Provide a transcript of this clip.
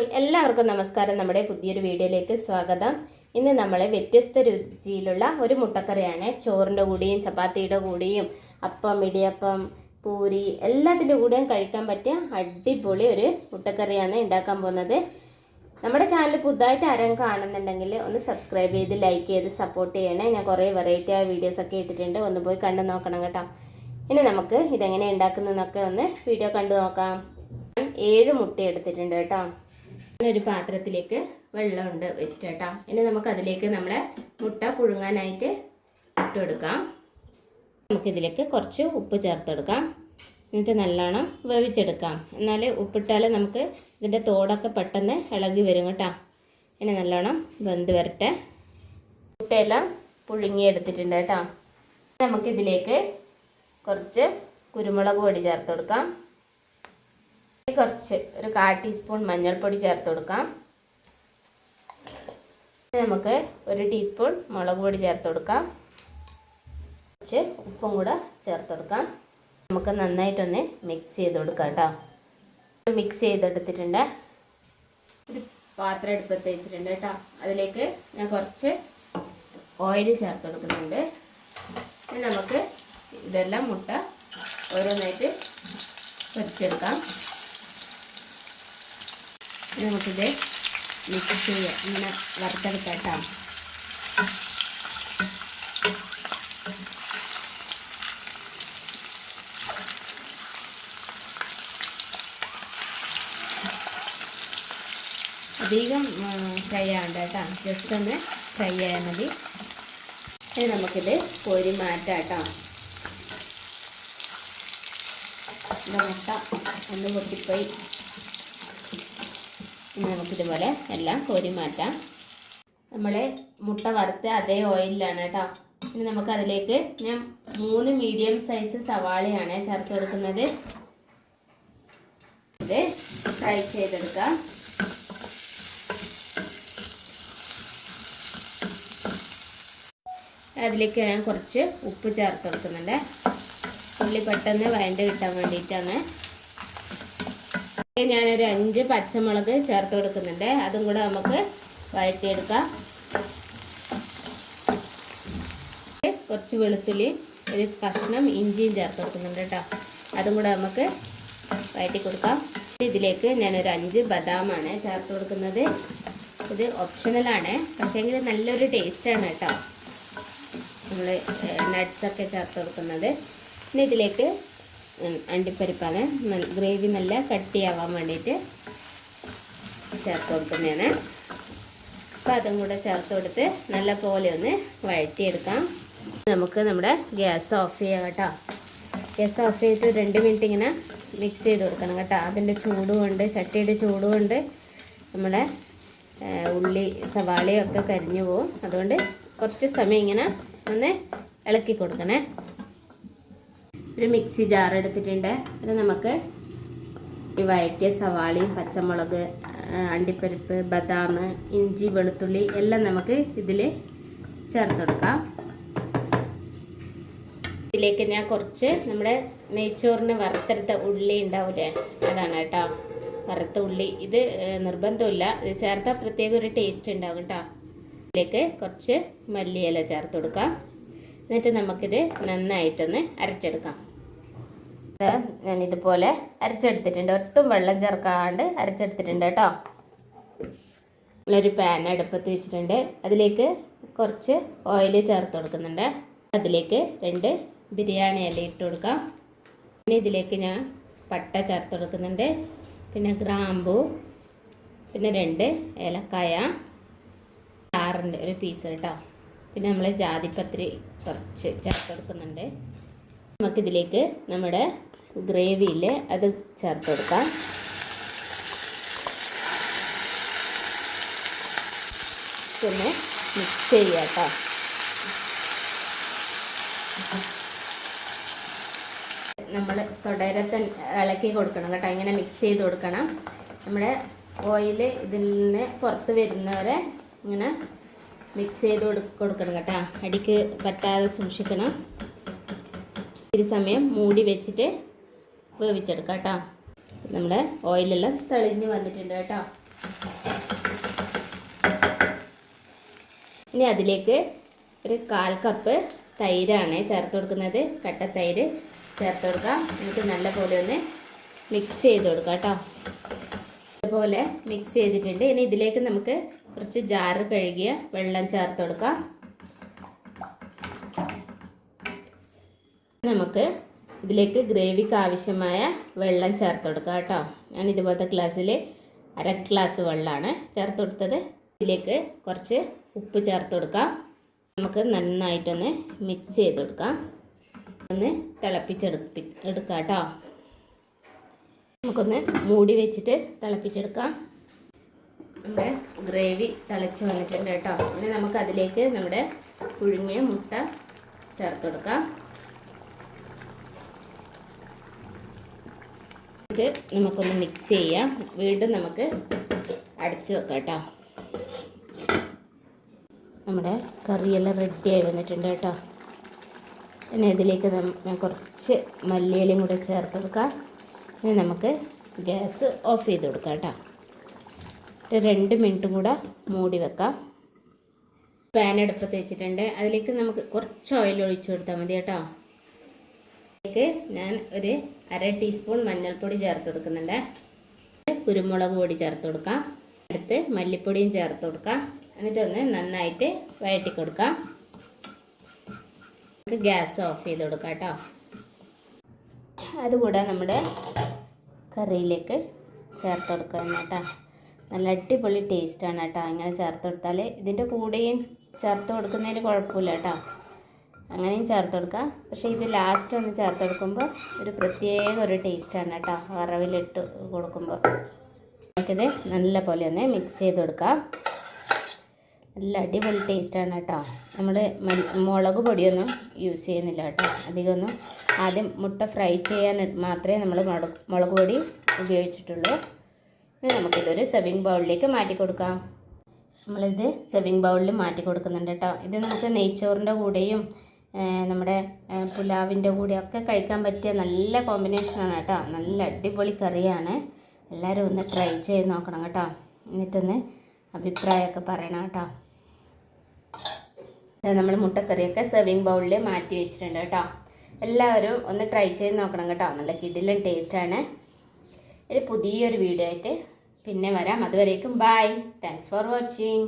Hi എല്ലാവർക്കും നമസ്കാരം. നമ്മുടെ പുതിയൊരു വീഡിയോയിലേക്ക് സ്വാഗതം. ഇന്ന് നമ്മൾ വ്യത്യസ്ത രുചിയിലുള്ള ഒരു മുട്ടക്കറിയാണ്. ചോറിന്റെ കൂടിയും ചപ്പാത്തിയുടെ കൂടിയും അപ്പം ഇടിയപ്പം പൂരി എല്ലാത്തിന്റെ കൂടെയും കഴിക്കാൻ പറ്റിയ അടിപൊളി ഒരു മുട്ടക്കറിയാണ് ഉണ്ടാക്കാൻ പോകുന്നത്. നമ്മുടെ ചാനൽ പുതുതായിട്ട് ആരും കാണുന്നുണ്ടെങ്കിൽ ഒന്ന് സബ്സ്ക്രൈബ് ചെയ്ത് ലൈക്ക് ചെയ്ത് സപ്പോർട്ട് ചെയ്യണേ. ഞാൻ കുറേ വെറൈറ്റി ആയ വീഡിയോസൊക്കെ ഇട്ടിട്ടുണ്ട്. ഒന്ന് പോയി കണ്ടു നോക്കണം കേട്ടോ. ഇനി നമുക്ക് ഇതെങ്ങനെ ഉണ്ടാക്കുന്നതെന്നൊക്കെ ഒന്ന് വീഡിയോ കണ്ടു നോക്കാം. ഏഴ് മുട്ട എടുത്തിട്ടുണ്ട് കേട്ടോ. ഒരു പാത്രത്തിലേക്ക് വെള്ളമുണ്ട് വെച്ചിട്ട് കേട്ടോ ഇനി നമുക്ക് അതിലേക്ക് നമ്മുടെ മുട്ട പുഴുങ്ങാനായിട്ട് ഇട്ട് നമുക്കിതിലേക്ക് കുറച്ച് ഉപ്പ് ചേർത്തെടുക്കാം. എന്നിട്ട് നല്ലോണം വേവിച്ചെടുക്കാം. എന്നാൽ ഉപ്പിട്ടാൽ നമുക്ക് ഇതിന്റെ തോടൊക്കെ പെട്ടെന്ന് ഇളകി വരും കേട്ടോ. ഇനി നല്ലോണം വെന്ത് വരട്ടെ. മുട്ടയെല്ലാം പുഴുങ്ങിയെടുത്തിട്ടുണ്ട് കേട്ടോ. നമുക്കിതിലേക്ക് കുറച്ച് കുരുമുളക് പൊടി ചേർത്ത് കൊടുക്കാം കുറച്ച് ഒരു കാൽ ടീസ്പൂൺ മഞ്ഞൾപ്പൊടി ചേർത്ത് കൊടുക്കാം. നമുക്ക് ഒരു ടീസ്പൂൺ മുളക് പൊടി ചേർത്ത് കൊടുക്കാം. കുറച്ച് ഉപ്പും കൂടെ ചേർത്ത് കൊടുക്കാം. നമുക്ക് നന്നായിട്ടൊന്ന് മിക്സ് ചെയ്ത് കൊടുക്കാം കേട്ടോ. മിക്സ് ചെയ്തെടുത്തിട്ടുണ്ട്. ഒരു പാത്രം എടുപ്പത്ത് വെച്ചിട്ടുണ്ട് കേട്ടോ. അതിലേക്ക് ഞാൻ കുറച്ച് ഓയിൽ ചേർത്ത് കൊടുക്കുന്നുണ്ട്. നമുക്ക് ഇതെല്ലാം മുട്ട ഓരോന്നായിട്ട് പൊരിച്ചെടുക്കാം. ഇനി നമുക്കിത് മിക്സ് ചെയ്യാം ഇങ്ങനെ വറുത്തെടുക്കാം കേട്ടോ അധികം ഫ്രൈ ആവണ്ട കേട്ടോ. ജസ്റ്റ് ഒന്ന് ഫ്രൈ ആയാൽ മതി. ഇനി നമുക്കിത് കോരി മാറ്റാം കേട്ടോ. മുട്ട ഒന്ന് പൊട്ടിപ്പോയി. ഇനി നമുക്കിതുപോലെ എല്ലാം കോരി മാറ്റാം. നമ്മൾ മുട്ട വറുത്ത അതേ ഓയിലിലാണ് കേട്ടോ. ഇനി നമുക്ക് അതിലേക്ക് ഞാൻ മൂന്ന് മീഡിയം സൈസ് സവാളയാണ് ചേർത്ത് കൊടുക്കുന്നത്. ഇത് ഫ്രൈ ചെയ്തെടുക്കാം. അതിലേക്ക് ഞാൻ കുറച്ച് ഉപ്പ് ചേർത്ത് കൊടുക്കുന്നുണ്ട്. ഉള്ളി പെട്ടെന്ന് വഴണ്ട് കിട്ടാൻ വേണ്ടിയിട്ടാണ്. ഞാനൊരു അഞ്ച് പച്ചമുളക് ചേർത്ത് കൊടുക്കുന്നുണ്ട്. അതും കൂടെ നമുക്ക് വഴറ്റിയെടുക്കാം. കുറച്ച് വെളുത്തുള്ളി ഒരു കഷ്ണം ഇഞ്ചിയും ചേർത്ത് കൊടുക്കുന്നുണ്ട് കേട്ടോ. അതും കൂടെ നമുക്ക് വഴറ്റി കൊടുക്കാം. ഇതിലേക്ക് ഞാനൊരു അഞ്ച് ബദാമാണ് ചേർത്ത് കൊടുക്കുന്നത്. ഇത് ഓപ്ഷണലാണ് പക്ഷേങ്കിൽ നല്ലൊരു ടേസ്റ്റാണ് കേട്ടോ. നമ്മൾ നട്ട്സൊക്കെ ചേർത്ത് കൊടുക്കുന്നത്. പിന്നെ ഇതിലേക്ക് അണ്ടിപ്പരിപ്പാണ്. ഗ്രേവി നല്ല കട്ടിയാവാൻ വേണ്ടിയിട്ട് ചേർത്ത് കൊടുക്കുന്നതാണ്. അപ്പോൾ അതും കൂടെ ചേർത്ത് കൊടുത്ത് നല്ല പോലെ ഒന്ന് വഴറ്റിയെടുക്കാം. നമുക്ക് നമ്മുടെ ഗ്യാസ് ഓഫ് ചെയ്യാം കേട്ടോ. ഗ്യാസ് ഓഫ് ചെയ്ത് രണ്ട് മിനിറ്റ് ഇങ്ങനെ മിക്സ് ചെയ്ത് കൊടുക്കണം കേട്ടോ. അതിന്റെ ചൂട് കൊണ്ട് ചട്ടിയുടെ ചൂട് കൊണ്ട് നമ്മുടെ ഉള്ളി സവാളയൊക്കെ കരിഞ്ഞു പോവും. അതുകൊണ്ട് കുറച്ച് സമയം ഇങ്ങനെ ഒന്ന് ഇളക്കി കൊടുക്കണേ. ഒരു മിക്സി ജാർ എടുത്തിട്ടുണ്ട്. പിന്നെ നമുക്ക് ഈ വഴറ്റിയ സവാളയും പച്ചമുളക് അണ്ടിപ്പരിപ്പ് ബദാം ഇഞ്ചി വെളുത്തുള്ളി എല്ലാം നമുക്ക് ഇതിൽ ചേർത്ത് കൊടുക്കാം. ഇതിലേക്ക് ഞാൻ കുറച്ച് നമ്മുടെ നെയ്ച്ചോറിന് വറുത്തെടുത്ത ഉള്ളി ഉണ്ടാവില്ലേ അതാണ് കേട്ടോ. വറുത്ത ഉള്ളി. ഇത് നിർബന്ധമില്ല ഇത് ചേർത്താൽ പ്രത്യേക ഒരു ടേസ്റ്റ് ഉണ്ടാകും കേട്ടോ. ഇതിലേക്ക് കുറച്ച് മല്ലിയില ചേർത്ത് കൊടുക്കാം. എന്നിട്ട് നമുക്കിത് നന്നായിട്ടൊന്ന് അരച്ചെടുക്കാം. ഞാൻ ഇതുപോലെ അരച്ചെടുത്തിട്ടുണ്ട്. ഒട്ടും വെള്ളം ചേർക്കാണ്ട് അരച്ചെടുത്തിട്ടുണ്ട് കേട്ടോ. ഒരു പാൻ അടുപ്പത്ത് വെച്ചിട്ടുണ്ട്. അതിലേക്ക് കുറച്ച് ഓയിൽ ചേർത്ത് കൊടുക്കുന്നുണ്ട്. അതിലേക്ക് രണ്ട് ബിരിയാണി ഇല ഇട്ട് കൊടുക്കാം. പിന്നെ ഇതിലേക്ക് ഞാൻ പട്ട ചേർത്ത് കൊടുക്കുന്നുണ്ട്. പിന്നെ ഗ്രാമ്പു പിന്നെ രണ്ട് ഏലക്കായ ആറിന്റെ ഒരു പീസ് കേട്ടോ. പിന്നെ നമ്മൾ ജാതിപത്രി കുറച്ച് ചേർത്ത് കൊടുക്കുന്നുണ്ട്. നമുക്കിതിലേക്ക് നമ്മുടെ ഗ്രേവിയിൽ അത് ചേർത്ത് കൊടുക്കാം പിന്നെ മിക്സ് ചെയ്യുക കേട്ടോ. നമ്മൾ തുടരത്തെ ഇളക്കി കൊടുക്കണം കേട്ടോ. ഇങ്ങനെ മിക്സ് ചെയ്ത് കൊടുക്കണം. നമ്മുടെ ഓയിൽ ഇതിൽ നിന്ന് പുറത്ത് വരുന്നവരെ ഇങ്ങനെ മിക്സ് ചെയ്ത് കൊടുക്കണം കേട്ടോ. അടിക്ക് പറ്റാതെ സൂക്ഷിക്കണം. ഇത്തിരി സമയം മൂടി വെച്ചിട്ട് വേവിച്ചെടുക്കാം കേട്ടോ നമ്മുടെ ഓയിലെല്ലാം തെളിഞ്ഞ് വന്നിട്ടുണ്ട് കേട്ടോ. ഇനി അതിലേക്ക് ഒരു കാൽ കപ്പ് തൈരാണ് ചേർത്ത് കൊടുക്കുന്നത്. കട്ട തൈര് ചേർത്ത് കൊടുക്കാം. എന്നിട്ട് നല്ല പോലെ ഒന്ന് മിക്സ് ചെയ്ത് കൊടുക്കാം കേട്ടോ. അതുപോലെ മിക്സ് ചെയ്തിട്ടുണ്ട്. ഇനി ഇതിലേക്ക് നമുക്ക് കുറച്ച് ജാറ് കഴുകിയ വെള്ളം ചേർത്ത് കൊടുക്കാം. നമുക്ക് ഇതിലേക്ക് ഗ്രേവിക്ക് ആവശ്യമായ വെള്ളം ചേർത്ത് കൊടുക്കുക കേട്ടോ. ഞാൻ ഇതുപോലത്തെ ഗ്ലാസ്സിൽ അര ഗ്ലാസ് വെള്ളമാണ് ചേർത്ത് കൊടുത്തത്. ഇതിലേക്ക് കുറച്ച് ഉപ്പ് ചേർത്ത് കൊടുക്കാം. നമുക്ക് നന്നായിട്ടൊന്ന് മിക്സ് ചെയ്ത് കൊടുക്കാം. ഒന്ന് തിളപ്പിച്ചെടുപ്പി എടുക്കാം കേട്ടോ. നമുക്കൊന്ന് മൂടി വെച്ചിട്ട് തിളപ്പിച്ചെടുക്കാം. നമ്മുടെ ഗ്രേവി തിളച്ച് വന്നിട്ടുണ്ട് കേട്ടോ. ഇനി നമുക്ക് അതിലേക്ക് നമ്മുടെ പുഴുങ്ങിയ മുട്ട ചേർത്ത് കൊടുക്കാം. ഇത് നമുക്കൊന്ന് മിക്സ് ചെയ്യാം. വീണ്ടും നമുക്ക് അടച്ചു വെക്കാം കേട്ടോ. നമ്മുടെ കറിയെല്ലാം റെഡിയായി വന്നിട്ടുണ്ട് കേട്ടോ. ഇനി ഇതിലേക്ക് കുറച്ച് മല്ലിയിലയും കൂടെ ചേർത്ത് കൊടുക്കാം. ഇനി നമുക്ക് ഗ്യാസ് ഓഫ് ചെയ്ത് കൊടുക്കാം കേട്ടോ. ഒരു രണ്ട് മിനിറ്റും കൂടെ മൂടി വെക്കാം. പാൻ അടുപ്പത്ത് വെച്ചിട്ടുണ്ട്. അതിലേക്ക് നമുക്ക് കുറച്ച് ഓയിൽ ഒഴിച്ചു കൊടുത്താൽ മതി കേട്ടോ. അതിലേക്ക് ഞാൻ ഒരു അര ടീസ്പൂൺ മഞ്ഞൾപ്പൊടി ചേർത്ത് കൊടുക്കുന്നുണ്ട്. കുരുമുളക് പൊടി ചേർത്ത് കൊടുക്കാം. അടുത്ത് മല്ലിപ്പൊടിയും ചേർത്ത് കൊടുക്കാം. എന്നിട്ടൊന്ന് നന്നായിട്ട് വഴറ്റി കൊടുക്കാം. നമുക്ക് ഗ്യാസ് ഓഫ് ചെയ്ത് കൊടുക്കാം കേട്ടോ. അതുകൂടെ നമ്മുടെ കറിയിലേക്ക് ചേർത്ത് കൊടുക്കാം കേട്ടോ. നല്ല അടിപൊളി ടേസ്റ്റാണ് കേട്ടോ. ഇങ്ങനെ ചേർത്ത് കൊടുത്താൽ ഇതിന്റെ കൂടെയും ചേർത്ത് കൊടുക്കുന്നതിന് കുഴപ്പമില്ല കേട്ടോ. അങ്ങനെയും ചേർത്ത് കൊടുക്കാം. പക്ഷേ ഇത് ലാസ്റ്റ് ഒന്ന് ചേർത്ത് കൊടുക്കുമ്പോൾ ഒരു പ്രത്യേക ഒരു ടേസ്റ്റാണ് കേട്ടോ. വറവിലിട്ട് കൊടുക്കുമ്പോൾ. നമുക്കിത് നല്ല പോലെ ഒന്ന് മിക്സ് ചെയ്ത് കൊടുക്കാം. നല്ല അടിപൊളി ടേസ്റ്റാണ് കേട്ടോ. നമ്മൾ മുളക് പൊടിയൊന്നും യൂസ് ചെയ്യുന്നില്ല കേട്ടോ. അധികമൊന്നും. ആദ്യം മുട്ട ഫ്രൈ ചെയ്യാൻ മാത്രമേ നമ്മൾ മുളക് മുളക് പൊടി ഉപയോഗിച്ചിട്ടുള്ളൂ. ഇനി നമുക്കിതൊരു സെവിങ് ബൗളിലേക്ക് മാറ്റി കൊടുക്കാം. നമ്മളിത് സെവിങ് ബൗളിൽ മാറ്റി കൊടുക്കുന്നുണ്ട് കേട്ടോ. ഇത് നമുക്ക് നെയ്ച്ചോറിന്റെ കൂടെയും നമ്മുടെ പുലാവിന്റെ ഒക്കെ കഴിക്കാൻ പറ്റിയ നല്ല കോമ്പിനേഷനാണ് കേട്ടോ. നല്ല അടിപൊളി കറിയാണ്. എല്ലാവരും ഒന്ന് ട്രൈ ചെയ്ത് നോക്കണം കേട്ടോ. എന്നിട്ടൊന്ന് അഭിപ്രായമൊക്കെ പറയണം കേട്ടോ. നമ്മൾ മുട്ടക്കറിയൊക്കെ സെർവിങ് ബൗളിൽ മാറ്റി വെച്ചിട്ടുണ്ട് കേട്ടോ. എല്ലാവരും ഒന്ന് ട്രൈ ചെയ്ത് നോക്കണം കേട്ടോ. നല്ല കിടിലൻ ടേസ്റ്റാണ് ഒരു പുതിയൊരു വീഡിയോ ആയിട്ട് പിന്നെ വരാം. അതുവരേക്കും ബൈ താങ്ക്സ് ഫോർ വാച്ചിങ്